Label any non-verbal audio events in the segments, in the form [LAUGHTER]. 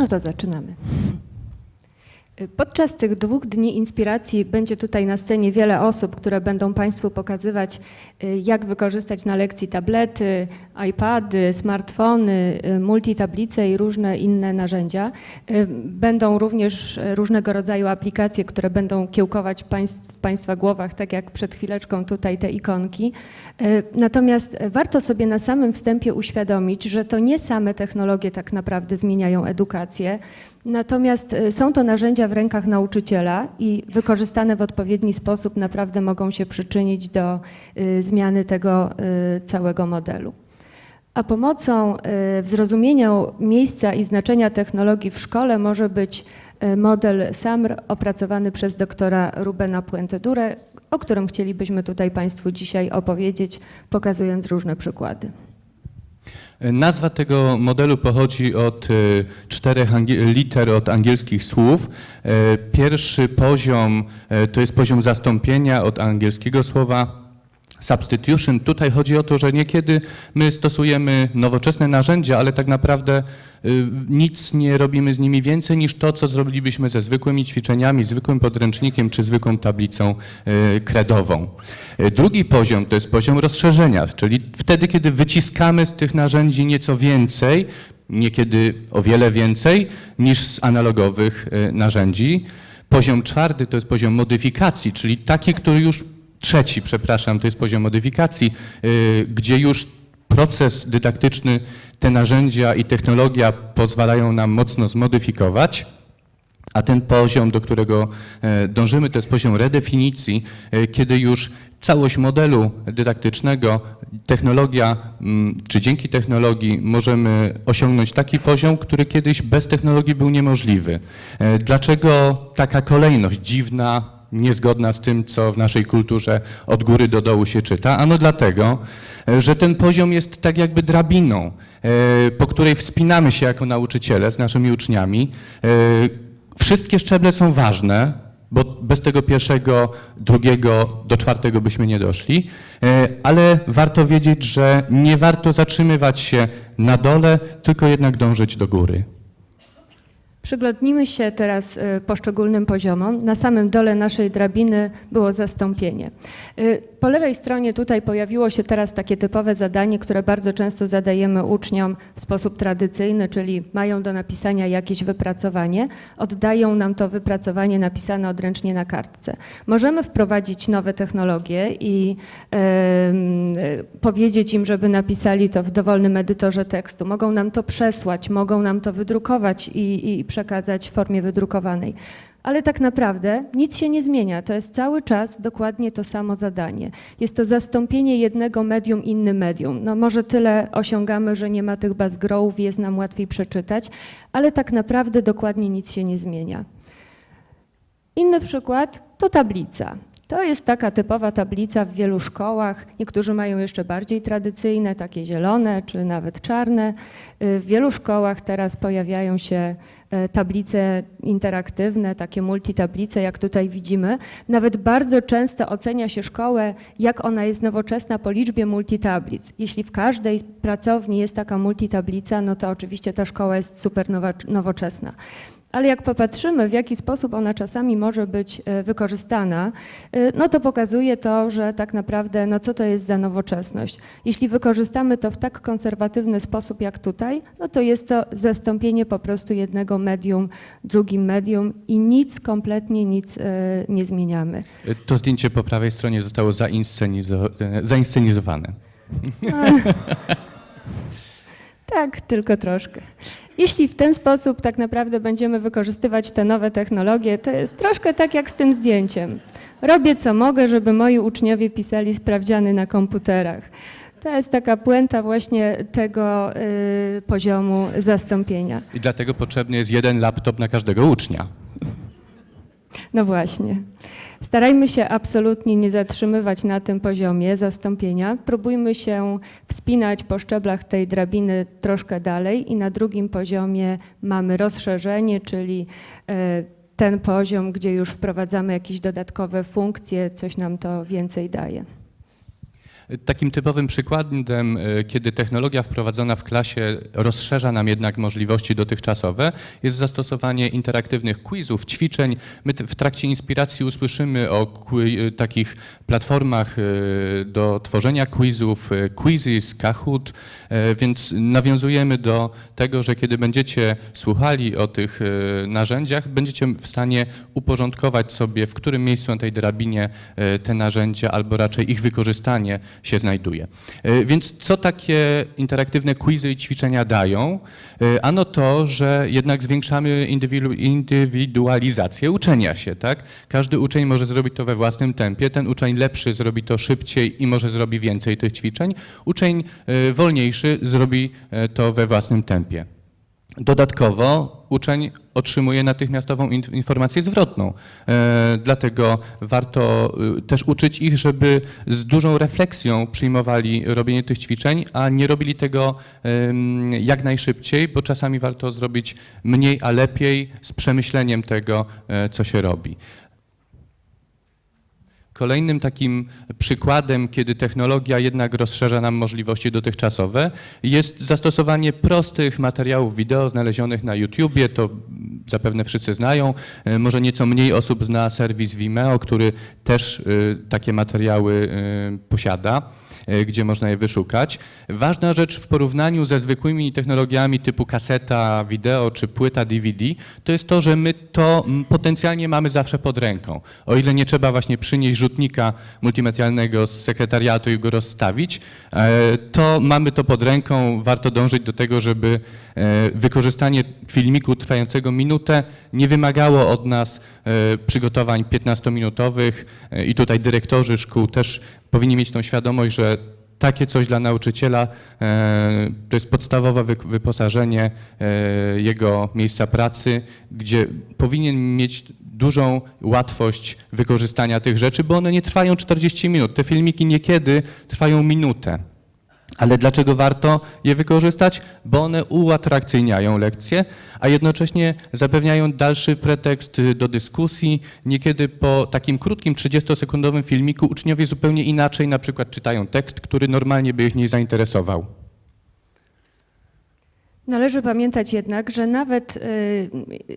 No to zaczynamy. Podczas tych dwóch dni inspiracji będzie tutaj na scenie wiele osób, które będą Państwu pokazywać, y, jak wykorzystać na lekcji tablety, iPady, smartfony, y, multitablice i różne inne narzędzia. Y, Będą również różnego rodzaju aplikacje, które będą kiełkować państw, w Państwa głowach, tak jak przed chwileczką tutaj te ikonki. Natomiast warto sobie na samym wstępie uświadomić, że to nie same technologie tak naprawdę zmieniają edukację, Natomiast y, są to narzędzia w rękach nauczyciela i wykorzystane w odpowiedni sposób naprawdę mogą się przyczynić do y, zmiany tego y, całego modelu. A pomocą w zrozumieniu miejsca i znaczenia technologii w szkole może być model SAMR opracowany przez doktora Rubena Puentedure, o którym chcielibyśmy tutaj Państwu dzisiaj opowiedzieć, pokazując różne przykłady. Nazwa tego modelu pochodzi od y, czterech liter od angielskich słów. E, Pierwszy poziom e, to jest poziom zastąpienia od angielskiego słowa substitution. Tutaj chodzi o to, że niekiedy my stosujemy nowoczesne narzędzia, ale tak naprawdę y, nic nie robimy z nimi więcej niż to, co zrobilibyśmy ze zwykłymi ćwiczeniami, zwykłym podręcznikiem czy zwykłą tablicą y, kredową. Y, Drugi poziom to jest poziom rozszerzenia, czyli wtedy, kiedy wyciskamy z tych narzędzi nieco więcej, niekiedy o wiele więcej niż z analogowych narzędzi. Poziom czwarty to jest poziom modyfikacji, czyli taki, który już Trzeci, przepraszam, to jest poziom modyfikacji, y, gdzie już proces dydaktyczny, te narzędzia i technologia pozwalają nam mocno zmodyfikować. A ten poziom, do którego e, dążymy, to jest poziom redefinicji, e, kiedy już całość modelu dydaktycznego, technologia, czy dzięki technologii możemy osiągnąć taki poziom, który kiedyś bez technologii był niemożliwy. E, Dlaczego taka kolejność dziwna, niezgodna z tym, co w naszej kulturze od góry do dołu się czyta? Ano dlatego, e, że ten poziom jest tak jakby drabiną, e, po której wspinamy się jako nauczyciele z naszymi uczniami. E, Wszystkie szczeble są ważne, bo bez tego pierwszego, drugiego do czwartego byśmy nie doszli, ale warto wiedzieć, że nie warto zatrzymywać się na dole, tylko jednak dążyć do góry. Przyglądnijmy się teraz y, poszczególnym poziomom. Na samym dole naszej drabiny było zastąpienie. Y, Po lewej stronie tutaj pojawiło się teraz takie typowe zadanie, które bardzo często zadajemy uczniom w sposób tradycyjny, czyli mają do napisania jakieś wypracowanie, oddają nam to wypracowanie napisane odręcznie na kartce. Możemy wprowadzić nowe technologie i em, y, powiedzieć im, żeby napisali to w dowolnym edytorze tekstu. Mogą nam to przesłać, mogą nam to wydrukować i, i przekazać w formie wydrukowanej. Ale tak naprawdę nic się nie zmienia. To jest cały czas dokładnie to samo zadanie. Jest to zastąpienie jednego medium innym medium. No może tyle osiągamy, że nie ma tych baz growów, jest nam łatwiej przeczytać, ale tak naprawdę dokładnie nic się nie zmienia. Inny przykład to tablica. To jest taka typowa tablica w wielu szkołach. Niektórzy mają jeszcze bardziej tradycyjne, takie zielone czy nawet czarne. Y, W wielu szkołach teraz pojawiają się e, tablice interaktywne, takie multitablice, jak tutaj widzimy. Nawet bardzo często ocenia się szkołę, jak ona jest nowoczesna po liczbie multitablic. Jeśli w każdej pracowni jest taka multitablica, no to oczywiście ta szkoła jest super nowoczesna. Ale jak popatrzymy, w jaki sposób ona czasami może być e, wykorzystana, e, no to pokazuje to, że tak naprawdę, no co to jest za nowoczesność. Jeśli wykorzystamy to w tak konserwatywny sposób jak tutaj, no to jest to zastąpienie po prostu jednego medium drugim medium i nic, kompletnie nic e, nie zmieniamy. To zdjęcie po prawej stronie zostało zainscenizo- zainscenizowane. [LAUGHS] Tak, tylko troszkę. Jeśli w ten sposób tak naprawdę będziemy wykorzystywać te nowe technologie, to jest troszkę tak jak z tym zdjęciem. Robię co mogę, żeby moi uczniowie pisali sprawdziany na komputerach. To jest taka puenta właśnie tego y, poziomu zastąpienia. I dlatego potrzebny jest jeden laptop na każdego ucznia. No właśnie. Starajmy się absolutnie nie zatrzymywać na tym poziomie zastąpienia. Próbujmy się wspinać po szczeblach tej drabiny troszkę dalej i na drugim poziomie mamy rozszerzenie, czyli e, ten poziom, gdzie już wprowadzamy jakieś dodatkowe funkcje, coś nam to więcej daje. Takim typowym przykładem, e, kiedy technologia wprowadzona w klasie rozszerza nam jednak możliwości dotychczasowe, jest zastosowanie interaktywnych quizów, ćwiczeń. My w trakcie inspiracji usłyszymy o qui- takich platformach e, do tworzenia quizów, e, Quizzes, Kahoot, e, więc nawiązujemy do tego, że kiedy będziecie słuchali o tych e, narzędziach, będziecie w stanie uporządkować sobie, w którym miejscu na tej drabinie e, te narzędzia, albo raczej ich wykorzystanie się znajduje. E, Więc co takie interaktywne quizy i ćwiczenia dają? E, Ano to, że jednak zwiększamy indywidu- indywidualizację uczenia się. Tak? Każdy uczeń może zrobić to we własnym tempie. Ten uczeń lepszy zrobi to szybciej i może zrobi więcej tych ćwiczeń. Uczeń e, wolniejszy zrobi to we własnym tempie. Dodatkowo uczeń otrzymuje natychmiastową in- informację zwrotną. E, dlatego warto y, też uczyć ich, żeby z dużą refleksją przyjmowali robienie tych ćwiczeń, a nie robili tego jak najszybciej, bo czasami warto zrobić mniej, a lepiej z przemyśleniem tego, e, co się robi. Kolejnym takim przykładem, kiedy technologia jednak rozszerza nam możliwości dotychczasowe, jest zastosowanie prostych materiałów wideo znalezionych na YouTubie. To zapewne wszyscy znają. E, Może nieco mniej osób zna serwis Vimeo, który też e, takie materiały e, posiada gdzie można je wyszukać. Ważna rzecz w porównaniu ze zwykłymi technologiami typu kaseta wideo czy płyta DVD, to jest to, że my to potencjalnie mamy zawsze pod ręką. O ile nie trzeba właśnie przynieść rzutnika multimedialnego z sekretariatu i go rozstawić, e, to mamy to pod ręką. Warto dążyć do tego, żeby e, wykorzystanie filmiku trwającego minutę nie wymagało od nas e, przygotowań 15-minutowych e, i tutaj dyrektorzy szkół też powinni mieć tą świadomość, że takie coś dla nauczyciela to jest podstawowe wy- wyposażenie jego miejsca pracy, gdzie powinien mieć dużą łatwość wykorzystania tych rzeczy, bo one nie trwają 40 minut. Te filmiki niekiedy trwają minutę. Ale dlaczego warto je wykorzystać? Bo one uatrakcyjniają lekcje, a jednocześnie zapewniają dalszy pretekst y, do dyskusji. Niekiedy po takim krótkim 30-sekundowym filmiku uczniowie zupełnie inaczej na przykład czytają tekst, który normalnie by ich nie zainteresował. Należy pamiętać jednak, że nawet y,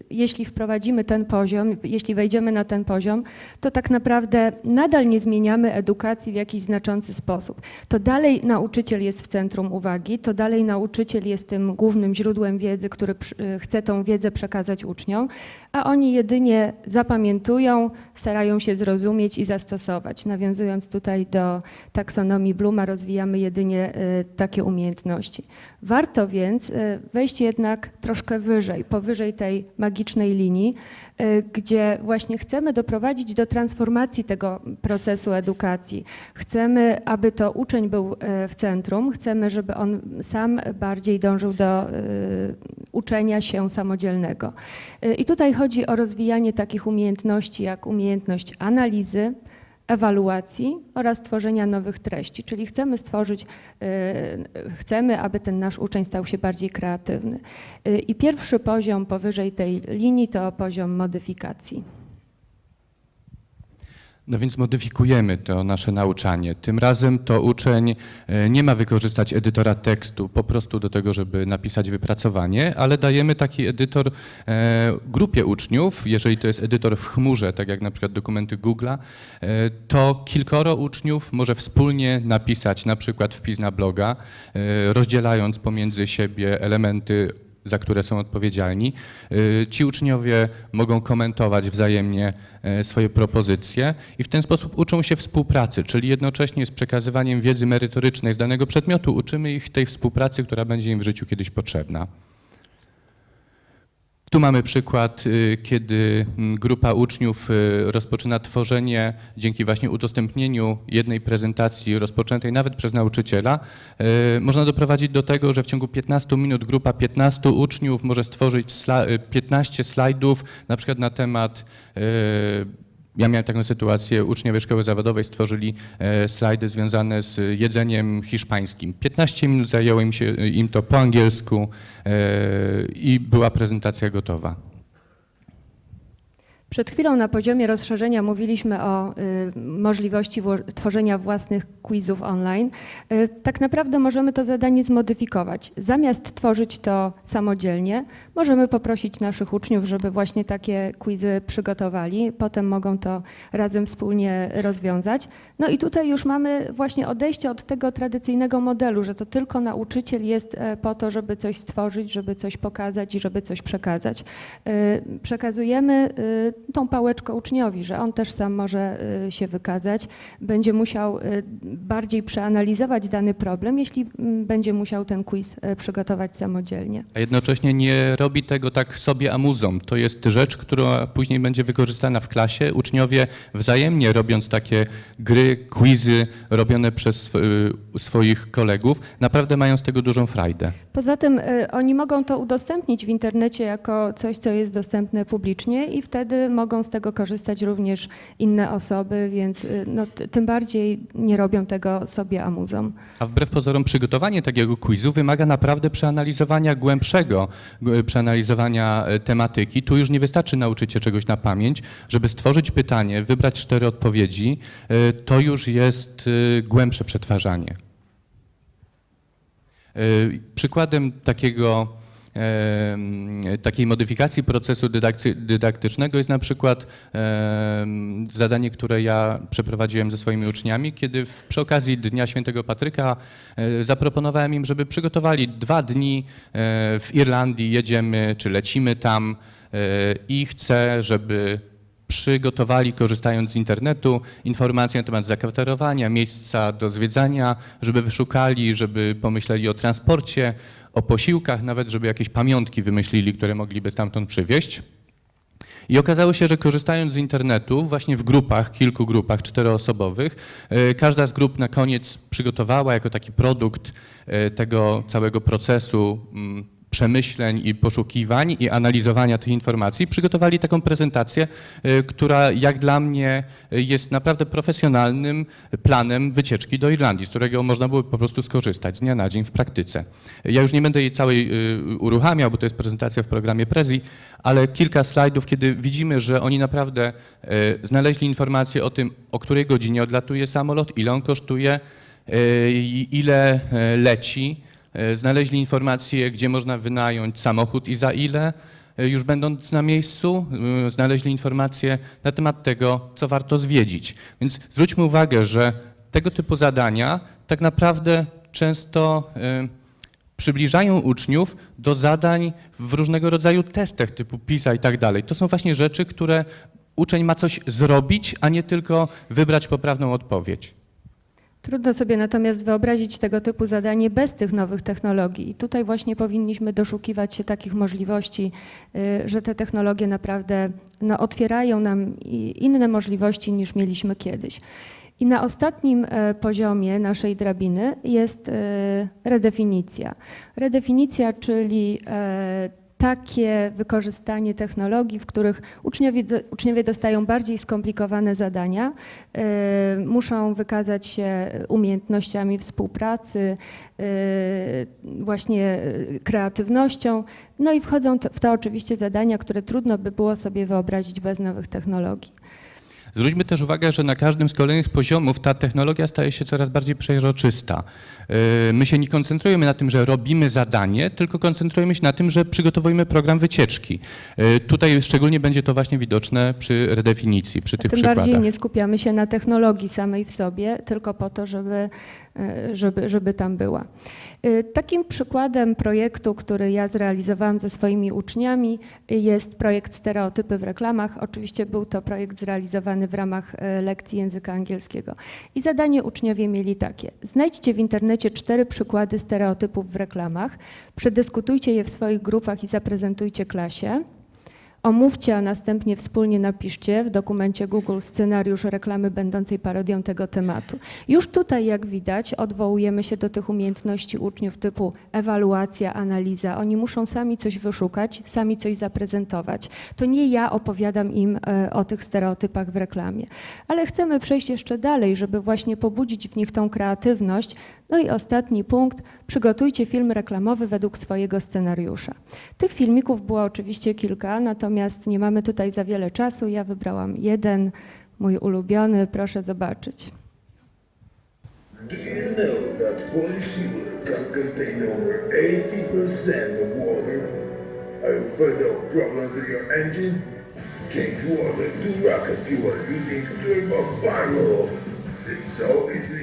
jeśli wprowadzimy ten poziom, jeśli wejdziemy na ten poziom, to tak naprawdę nadal nie zmieniamy edukacji w jakiś znaczący sposób. To dalej nauczyciel jest w centrum uwagi, to dalej nauczyciel jest tym głównym źródłem wiedzy, który y, chce tą wiedzę przekazać uczniom, a oni jedynie zapamiętują, starają się zrozumieć i zastosować. Nawiązując tutaj do taksonomii Bluma, rozwijamy jedynie y, takie umiejętności. Warto więc y, wejść jednak troszkę wyżej, powyżej tej magicznej linii, y, gdzie właśnie chcemy doprowadzić do transformacji tego procesu edukacji. Chcemy, aby to uczeń był y, w centrum, chcemy, żeby on sam bardziej dążył do y, uczenia się samodzielnego. Y, I tutaj chodzi o rozwijanie takich umiejętności jak umiejętność analizy, ewaluacji oraz tworzenia nowych treści. Czyli chcemy stworzyć, y, chcemy, aby ten nasz uczeń stał się bardziej kreatywny. Y, I pierwszy poziom powyżej tej linii to poziom modyfikacji. No więc modyfikujemy to nasze nauczanie. Tym razem to uczeń e, nie ma wykorzystać edytora tekstu po prostu do tego, żeby napisać wypracowanie, ale dajemy taki edytor e, grupie uczniów. Jeżeli to jest edytor w chmurze, tak jak na przykład dokumenty Google'a, e, to kilkoro uczniów może wspólnie napisać na przykład wpis na bloga, rozdzielając pomiędzy siebie elementy za które są odpowiedzialni. Y, Ci uczniowie mogą komentować wzajemnie e, swoje propozycje i w ten sposób uczą się współpracy, czyli jednocześnie z przekazywaniem wiedzy merytorycznej z danego przedmiotu uczymy ich tej współpracy, która będzie im w życiu kiedyś potrzebna. Tu mamy przykład, y, kiedy mm, grupa uczniów y, rozpoczyna tworzenie dzięki właśnie udostępnieniu jednej prezentacji rozpoczętej nawet przez nauczyciela. y, Można doprowadzić do tego, że w ciągu 15 minut grupa 15 uczniów może stworzyć sla- y, 15 slajdów, na przykład na temat ja miałem taką sytuację, uczniowie szkoły zawodowej stworzyli e, slajdy związane z jedzeniem hiszpańskim. 15 minut zajęło im, się, im to po angielsku e, i była prezentacja gotowa. Przed chwilą na poziomie rozszerzenia mówiliśmy o y, możliwości tworzenia własnych quizów online. Y, tak naprawdę możemy to zadanie zmodyfikować. Zamiast tworzyć to samodzielnie, możemy poprosić naszych uczniów, żeby właśnie takie quizy przygotowali. Potem mogą to razem wspólnie rozwiązać. No i tutaj już mamy właśnie odejście od tego tradycyjnego modelu, że to tylko nauczyciel jest e, po to, żeby coś stworzyć, żeby coś pokazać i żeby coś przekazać. E, Przekazujemy e, tą pałeczkę uczniowi, że on też sam może się wykazać, będzie musiał bardziej przeanalizować dany problem, jeśli będzie musiał ten quiz przygotować samodzielnie. A jednocześnie nie robi tego tak sobie amuzą. To jest rzecz, która później będzie wykorzystana w klasie. Uczniowie wzajemnie robiąc takie gry, quizy robione przez y, swoich kolegów, naprawdę mają z tego dużą frajdę. Poza tym y, oni mogą to udostępnić w internecie jako coś, co jest dostępne publicznie i wtedy mogą z tego korzystać również inne osoby, więc y, no, tym bardziej nie robią tego sobie amuzą. A wbrew pozorom przygotowanie takiego quizu wymaga naprawdę przeanalizowania głębszego, przeanalizowania e, tematyki. Tu już nie wystarczy nauczyć się czegoś na pamięć, żeby stworzyć pytanie, wybrać cztery odpowiedzi, e, to już jest e, głębsze przetwarzanie. Przykładem takiego, takiej modyfikacji procesu dydaktycznego jest na przykład zadanie, które ja przeprowadziłem ze swoimi uczniami, kiedy w, przy okazji Dnia Świętego Patryka e, zaproponowałem im, żeby przygotowali dwa dni e, w Irlandii, jedziemy czy lecimy tam e, i chcę, żeby przygotowali, korzystając z internetu, informacje na temat zakwaterowania, miejsca do zwiedzania, żeby wyszukali, żeby pomyśleli o transporcie, o posiłkach, nawet żeby jakieś pamiątki wymyślili, które mogliby stamtąd przywieźć. I okazało się, że korzystając z internetu, właśnie w grupach, kilku grupach czteroosobowych, e, każda z grup na koniec przygotowała jako taki produkt e, tego całego procesu mm, przemyśleń i poszukiwań i analizowania tych informacji, przygotowali taką prezentację, e, która jak dla mnie jest naprawdę profesjonalnym planem wycieczki do Irlandii, z którego można było po prostu skorzystać z dnia na dzień w praktyce. Ja już nie będę jej całej y, uruchamiał, bo to jest prezentacja w programie Prezi, ale kilka slajdów, kiedy widzimy, że oni naprawdę y, znaleźli informacje o tym, o której godzinie odlatuje samolot, ile on kosztuje, y, ile y, leci. Y, Znaleźli informacje, gdzie można wynająć samochód i za ile. Y, Już będąc na miejscu, y, znaleźli informacje na temat tego, co warto zwiedzić. Więc zwróćmy uwagę, że tego typu zadania tak naprawdę często przybliżają uczniów do zadań w różnego rodzaju testach typu PISA i tak dalej. To są właśnie rzeczy, które uczeń ma coś zrobić, a nie tylko wybrać poprawną odpowiedź. Trudno sobie natomiast wyobrazić tego typu zadanie bez tych nowych technologii. I tutaj właśnie powinniśmy doszukiwać się takich możliwości, y, że te technologie naprawdę no, otwierają nam inne możliwości niż mieliśmy kiedyś. I na ostatnim e, poziomie naszej drabiny jest e, redefinicja. Redefinicja, czyli e, takie wykorzystanie technologii, w których uczniowie, uczniowie dostają bardziej skomplikowane zadania, e, muszą wykazać się umiejętnościami współpracy, e, właśnie e, kreatywnością, no i wchodzą w to oczywiście zadania, które trudno by było sobie wyobrazić bez nowych technologii. Zwróćmy też uwagę, że na każdym z kolejnych poziomów ta technologia staje się coraz bardziej przejrzysta. Yy, My się nie koncentrujemy na tym, że robimy zadanie, tylko koncentrujemy się na tym, że przygotowujemy program wycieczki. Yy, Tutaj szczególnie będzie to właśnie widoczne przy redefinicji, przy tych Tym przykładach. bardziej nie skupiamy się na technologii samej w sobie, tylko po to, żeby, żeby, żeby tam była. E, Takim przykładem projektu, który ja zrealizowałam ze swoimi uczniami, e, jest projekt Stereotypy w reklamach. Oczywiście był to projekt zrealizowany w ramach e, lekcji języka angielskiego. I zadanie uczniowie mieli takie. Znajdźcie w internecie cztery przykłady stereotypów w reklamach, przedyskutujcie je w swoich grupach i zaprezentujcie klasie. Omówcie, a następnie wspólnie napiszcie w dokumencie Google scenariusz reklamy będącej parodią tego tematu. Już tutaj, jak widać, odwołujemy się do tych umiejętności uczniów typu ewaluacja, analiza. Oni muszą sami coś wyszukać, sami coś zaprezentować. To nie ja opowiadam im e, o tych stereotypach w reklamie. Ale chcemy przejść jeszcze dalej, żeby właśnie pobudzić w nich tą kreatywność. No i ostatni punkt, przygotujcie film reklamowy według swojego scenariusza. Tych filmików było oczywiście kilka, natomiast nie mamy tutaj za wiele czasu. Ja wybrałam jeden, mój ulubiony, proszę zobaczyć. Do you know that Polish sewer can contain over 80% of water? Are you afraid of problems in your engine? Change water to rocket fuel using Turbo Spiral. It's so easy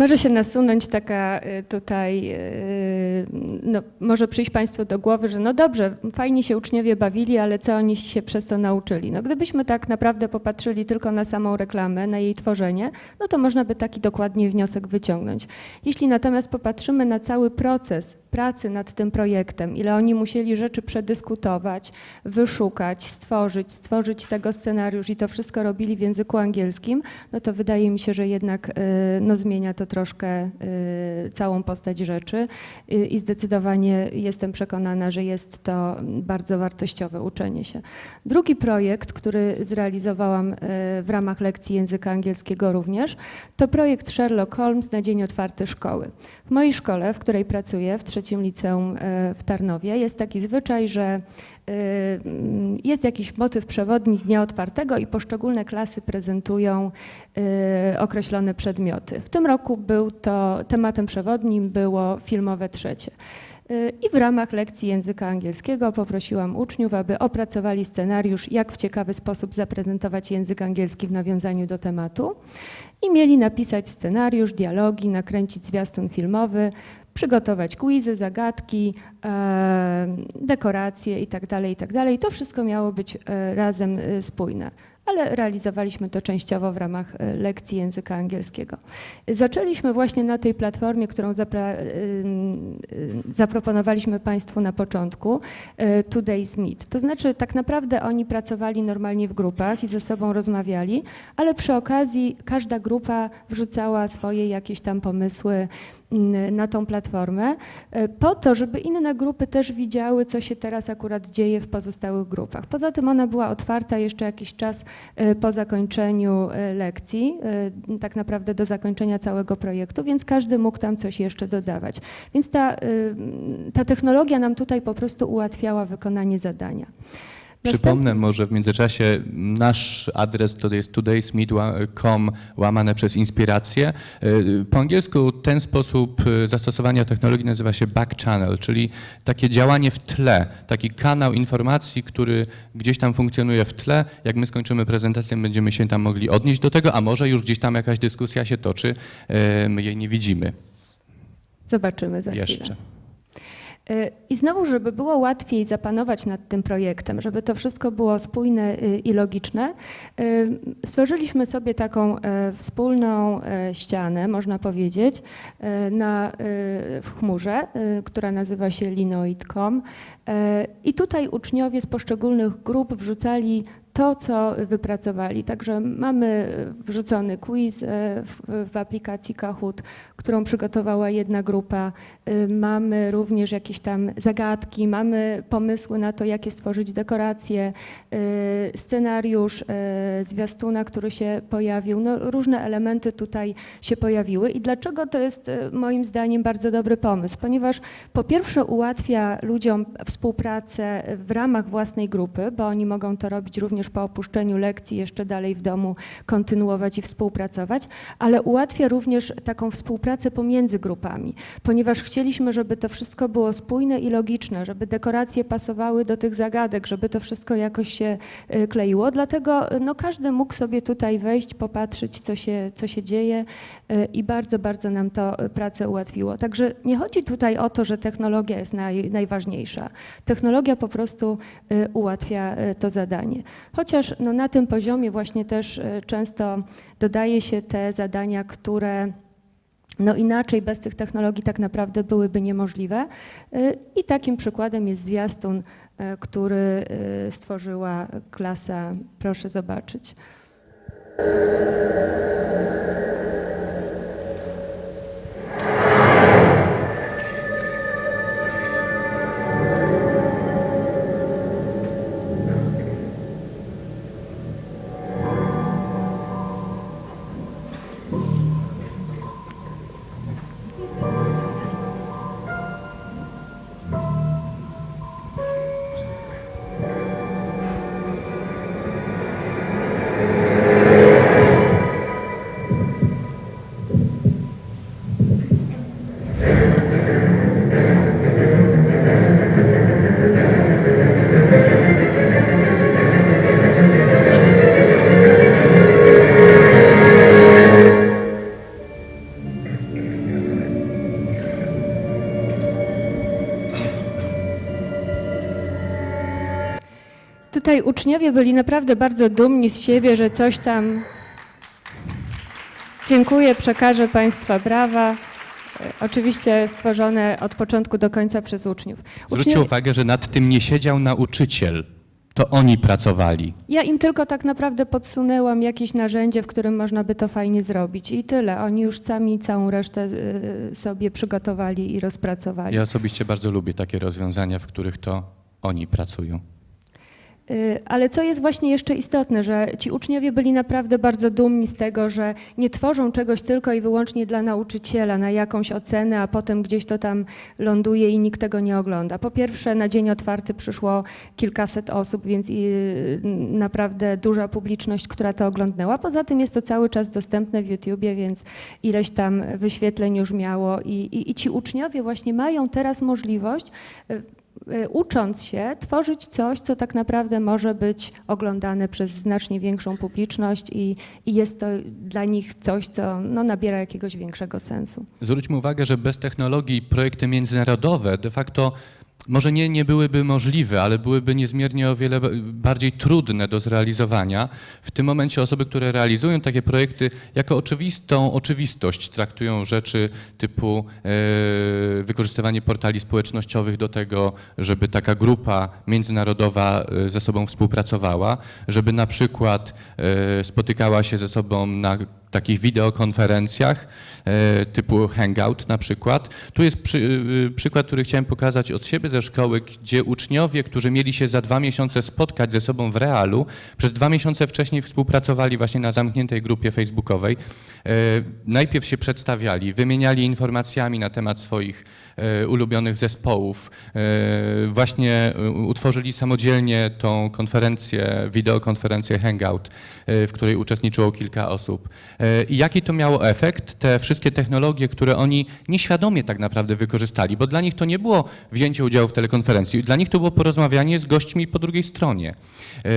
Może się nasunąć taka y, tutaj, y, no, może przyjść Państwu do głowy, że no dobrze, fajnie się uczniowie bawili, ale co oni się przez to nauczyli? No gdybyśmy tak naprawdę popatrzyli tylko na samą reklamę, na jej tworzenie, no to można by taki dokładnie wniosek wyciągnąć. Jeśli natomiast popatrzymy na cały proces pracy nad tym projektem, ile oni musieli rzeczy przedyskutować, wyszukać, stworzyć, stworzyć tego scenariusz i to wszystko robili w języku angielskim, no to wydaje mi się, że jednak y, no, zmienia to troszkę y, całą postać rzeczy Y, i zdecydowanie jestem przekonana, że jest to bardzo wartościowe uczenie się. Drugi projekt, który zrealizowałam w ramach lekcji języka angielskiego również, to projekt Sherlock Holmes na Dzień Otwarty Szkoły. W mojej szkole, w której pracuję, w trzecim liceum y, w Tarnowie, jest taki zwyczaj, że mm, jest jakiś motyw przewodni Dnia Otwartego i poszczególne klasy prezentują y, określone przedmioty. W tym roku był to tematem przewodnim było filmowe trzecie. I w ramach lekcji języka angielskiego poprosiłam uczniów, aby opracowali scenariusz, jak w ciekawy sposób zaprezentować język angielski w nawiązaniu do tematu. I mieli napisać scenariusz, dialogi, nakręcić zwiastun filmowy, przygotować quizy, zagadki, e, dekoracje itd., itd. I to wszystko miało być e, razem e, spójne. Ale realizowaliśmy to częściowo w ramach e, lekcji języka angielskiego. Zaczęliśmy właśnie na tej platformie, którą y, y, zaproponowaliśmy Państwu na początku, e, Today's Meet. To znaczy tak naprawdę oni pracowali normalnie w grupach i ze sobą rozmawiali, ale przy okazji każda grupa wrzucała swoje jakieś tam pomysły na tą platformę, e, po to, żeby inne grupy też widziały, co się teraz akurat dzieje w pozostałych grupach. Poza tym ona była otwarta jeszcze jakiś czas e, po zakończeniu e, lekcji, e, tak naprawdę do zakończenia całego projektu, więc każdy mógł tam coś jeszcze dodawać. Więc ta, ta technologia nam tutaj po prostu ułatwiała wykonanie zadania. Przypomnę może w międzyczasie nasz adres to jest todaysmeet.com łamane przez inspirację. Y, Po angielsku ten sposób y, zastosowania technologii nazywa się back channel, czyli takie działanie w tle, taki kanał informacji, który gdzieś tam funkcjonuje w tle. Jak my skończymy prezentację, będziemy się tam mogli odnieść do tego, a może już gdzieś tam jakaś dyskusja się toczy, y, my jej nie widzimy Zobaczymy za jeszcze. chwilę. Y, I znowu, żeby było łatwiej zapanować nad tym projektem, żeby to wszystko było spójne y, i logiczne, y, stworzyliśmy sobie taką y, wspólną y, ścianę, można powiedzieć, na, w chmurze, która nazywa się linoid.com. I tutaj uczniowie z poszczególnych grup wrzucali to, co wypracowali. Także mamy wrzucony quiz e, w, aplikacji Kahoot, którą przygotowała jedna grupa. Y, Mamy również jakieś tam zagadki, mamy pomysły na to, jakie stworzyć dekoracje, y, scenariusz zwiastuna, który się pojawił. No, różne elementy tutaj się pojawiły. I dlaczego to jest moim zdaniem bardzo dobry pomysł? Ponieważ po pierwsze ułatwia ludziom współpracę w ramach własnej grupy, bo oni mogą to robić również po opuszczeniu lekcji, jeszcze dalej w domu kontynuować i współpracować, ale ułatwia również taką współpracę pomiędzy grupami, ponieważ chcieliśmy, żeby to wszystko było spójne i logiczne, żeby dekoracje pasowały do tych zagadek, żeby to wszystko jakoś się y, kleiło. Dlatego no, każdy mógł sobie tutaj wejść, popatrzeć, co się, co się dzieje y, i bardzo, bardzo nam to y, pracę ułatwiło. Także nie chodzi tutaj o to, że technologia jest naj, najważniejsza. Technologia po prostu ułatwia to zadanie. Chociaż no, na tym poziomie właśnie też y, często dodaje się te zadania, które no inaczej bez tych technologii tak naprawdę byłyby niemożliwe. Y, I takim przykładem jest zwiastun, y, który stworzyła klasa, proszę zobaczyć. Uczniowie byli naprawdę bardzo dumni z siebie, że coś tam. Dziękuję, przekażę Państwa brawa. E, Oczywiście stworzone od początku do końca przez uczniów. Zwróćcie Uczniowie- uwagę, że nad tym nie siedział nauczyciel. To oni pracowali. Ja im tylko tak naprawdę podsunęłam jakieś narzędzie, w którym można by to fajnie zrobić. I tyle. Oni już sami całą resztę y, sobie przygotowali i rozpracowali. Ja osobiście bardzo lubię takie rozwiązania, w których to oni pracują. Y, Ale co jest właśnie jeszcze istotne, że ci uczniowie byli naprawdę bardzo dumni z tego, że nie tworzą czegoś tylko i wyłącznie dla nauczyciela na jakąś ocenę, a potem gdzieś to tam ląduje i nikt tego nie ogląda. Po pierwsze, na dzień otwarty przyszło kilkaset osób, więc y, naprawdę duża publiczność, która to oglądnęła. Poza tym jest to cały czas dostępne w YouTubie, więc ileś tam wyświetleń już miało i, i, i ci uczniowie właśnie mają teraz możliwość y, ucząc się, tworzyć coś, co tak naprawdę może być oglądane przez znacznie większą publiczność i, i jest to dla nich coś, co no, nabiera jakiegoś większego sensu. Zwróćmy uwagę, że bez technologii projekty międzynarodowe de facto może nie, nie byłyby możliwe, ale byłyby niezmiernie o wiele ba- bardziej trudne do zrealizowania. W tym momencie osoby, które realizują takie projekty, jako oczywistą oczywistość traktują rzeczy typu e, wykorzystywanie portali społecznościowych do tego, żeby taka grupa międzynarodowa e, ze sobą współpracowała, żeby na przykład e, spotykała się ze sobą na takich wideokonferencjach e, typu Hangout na przykład. Tu jest przy, y, przykład, który chciałem pokazać od siebie ze szkoły, gdzie uczniowie, którzy mieli się za dwa miesiące spotkać ze sobą w realu, przez dwa miesiące wcześniej współpracowali właśnie na zamkniętej grupie facebookowej. E, Najpierw się przedstawiali, wymieniali informacjami na temat swoich e, ulubionych zespołów. E, Właśnie e, utworzyli samodzielnie tą konferencję, wideokonferencję Hangout, e, w której uczestniczyło kilka osób. E, I jaki to miało efekt? Te wszystkie technologie, które oni nieświadomie tak naprawdę wykorzystali, bo dla nich to nie było wzięcie udziału w telekonferencji, dla nich to było porozmawianie z gośćmi po drugiej stronie. E,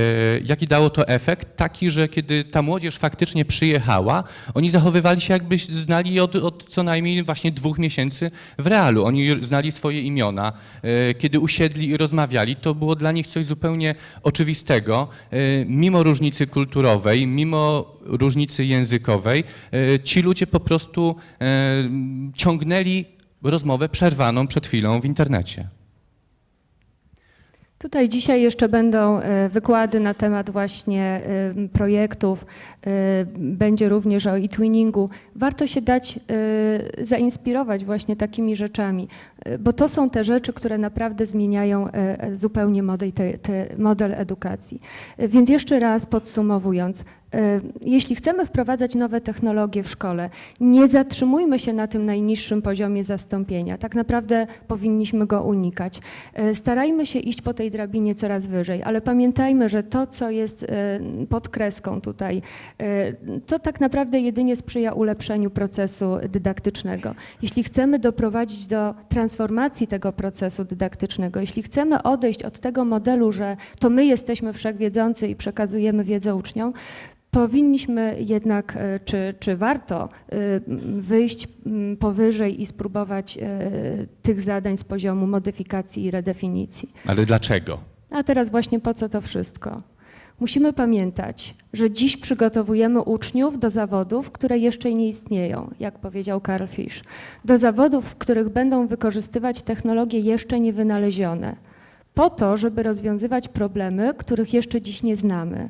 Jaki dało to efekt? Taki, że kiedy ta młodzież faktycznie przyjechała, oni zachowywali się jakby znali od, od co najmniej właśnie dwóch miesięcy w realu. Oni znali swoje imiona. E, Kiedy usiedli i rozmawiali, to było dla nich coś zupełnie oczywistego. E, Mimo różnicy kulturowej, mimo różnicy językowej, e, ci ludzie po prostu ciągnęli rozmowę przerwaną przed chwilą w internecie. Tutaj dzisiaj jeszcze będą e, wykłady na temat właśnie e, projektów, e, będzie również o e-twinningu. Warto się dać zainspirować właśnie takimi rzeczami, bo to są te rzeczy, które naprawdę zmieniają zupełnie model, te, te, model edukacji. Więc jeszcze raz podsumowując, jeśli chcemy wprowadzać nowe technologie w szkole, nie zatrzymujmy się na tym najniższym poziomie zastąpienia. Tak naprawdę powinniśmy go unikać. E, Starajmy się iść po tej drabinie coraz wyżej, ale pamiętajmy, że to, co jest e, pod kreską tutaj, e, to tak naprawdę jedynie sprzyja ulepszeniu procesu dydaktycznego. Jeśli chcemy doprowadzić do transformacji tego procesu dydaktycznego, jeśli chcemy odejść od tego modelu, że to my jesteśmy wszechwiedzący i przekazujemy wiedzę uczniom, Powinniśmy jednak, e, czy, czy warto e, wyjść powyżej i spróbować e, tych zadań z poziomu modyfikacji i redefinicji. Ale dlaczego? A teraz właśnie po co to wszystko? Musimy pamiętać, że dziś przygotowujemy uczniów do zawodów, które jeszcze nie istnieją, jak powiedział Karl Fisch. Do zawodów, w których będą wykorzystywać technologie jeszcze niewynalezione, po to, żeby rozwiązywać problemy, których jeszcze dziś nie znamy.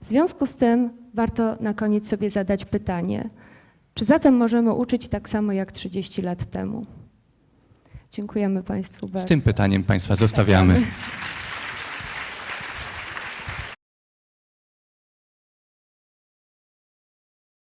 W związku z tym warto na koniec sobie zadać pytanie, czy zatem możemy uczyć tak samo jak 30 lat temu? Dziękujemy Państwu bardzo. Z tym pytaniem Państwa zostawiamy. [LAUGHS]